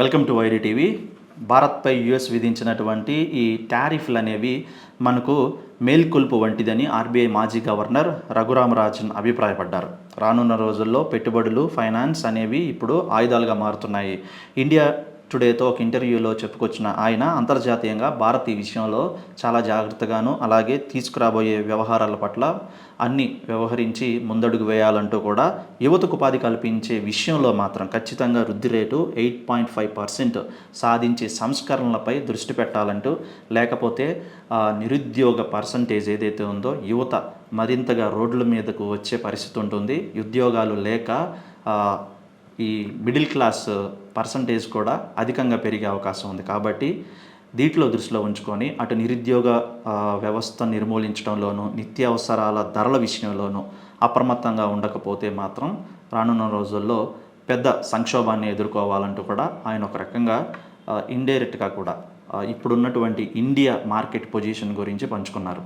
Welcome to YD TV. భారత్పై US విధించినటువంటి ఈ టారిఫ్లు అనేవి మనకు మేల్కొల్పు వంటిదని ఆర్బీఐ మాజీ గవర్నర్ రఘురామరాజన్ అభిప్రాయపడ్డారు. రానున్న రోజుల్లో పెట్టుబడులు ఫైనాన్స్ అనేవి ఇప్పుడు ఆయుధాలుగా మారుతున్నాయి. ఇండియా టుడేతో ఒక ఇంటర్వ్యూలో చెప్పుకొచ్చిన ఆయన అంతర్జాతీయంగా భారత్ ఈ విషయంలో చాలా జాగ్రత్తగాను అలాగే తీసుకురాబోయే వ్యవహారాల పట్ల అన్ని వ్యవహరించి ముందడుగు వేయాలంటూ కూడా యువతకు ఉపాధి కల్పించే విషయంలో మాత్రం ఖచ్చితంగా వృద్ధి rate eight point five percent సాధించే సంస్కరణలపై దృష్టి పెట్టాలంటూ లేకపోతే నిరుద్యోగ పర్సంటేజ్ ఏదైతే ఉందో యువత మరింతగా రోడ్ల మీదకు వచ్చే పరిస్థితి ఉంటుంది. ఉద్యోగాలు లేక ఈ మిడిల్ క్లాస్ పర్సంటేజ్ కూడా అధికంగా పెరిగే అవకాశం ఉంది. కాబట్టి దీంట్లో దృష్టిలో ఉంచుకొని అటు నిరుద్యోగ వ్యవస్థ నిర్మూలించడంలోనూ నిత్యావసరాల ధరల విషయంలోనూ అప్రమత్తంగా ఉండకపోతే మాత్రం రానున్న రోజుల్లో పెద్ద సంక్షోభాన్ని ఎదుర్కోవాలంటూ కూడా ఆయన ఒక రకంగా ఇండైరెక్ట్గా కూడా ఇప్పుడున్నటువంటి ఇండియా మార్కెట్ పొజిషన్ గురించి పంచుకున్నారు.